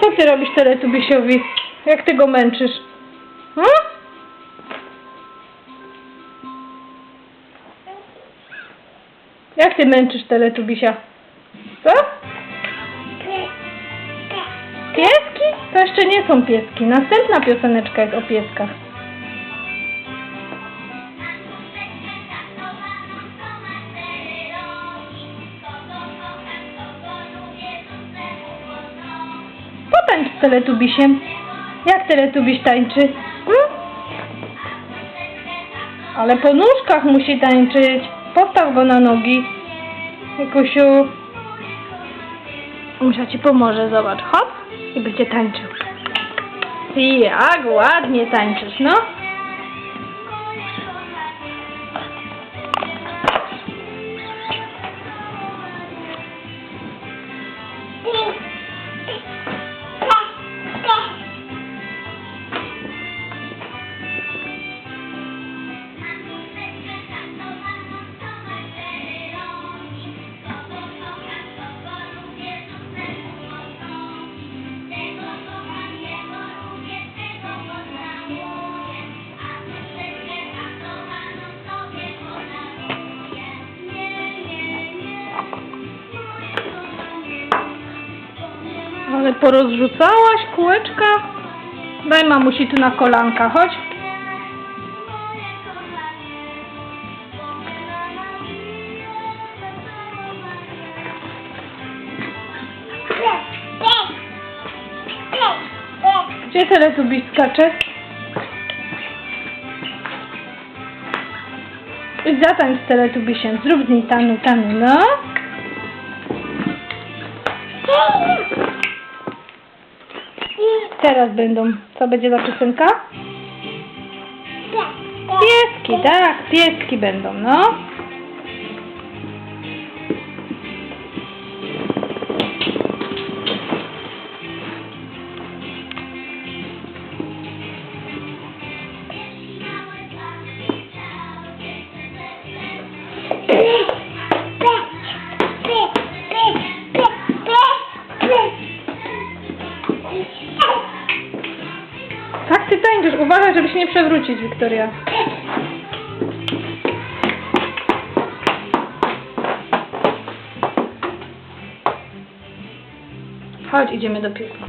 Co ty robisz teletubisiowi? Jak ty go męczysz? Hmm? Jak ty męczysz teletubisia? Co? Pieski? To jeszcze nie są pieski. Następna pioseneczka jest o pieskach. Teletubisiem. Jak teletubiś tańczy? Hmm? Ale po nóżkach musi tańczyć. Postaw go na nogi. Jakusiu. Musia ci pomoże, zobacz. Hop. I będzie tańczył. I jak ładnie tańczysz, no. Ale porozrzucałaś kółeczka? Daj mamusi tu na kolanka, chodź. Gdzie teletubiś skacze? I zatańcz z teletubisiem. Zrób z niej tanu, tanu, no. Teraz będą. Co będzie za piosenka? Pieski, tak, pieski będą, no. Tak ty tańczysz. Uważaj, żeby się nie przewrócić, Wiktoria. Chodź, idziemy do pieska.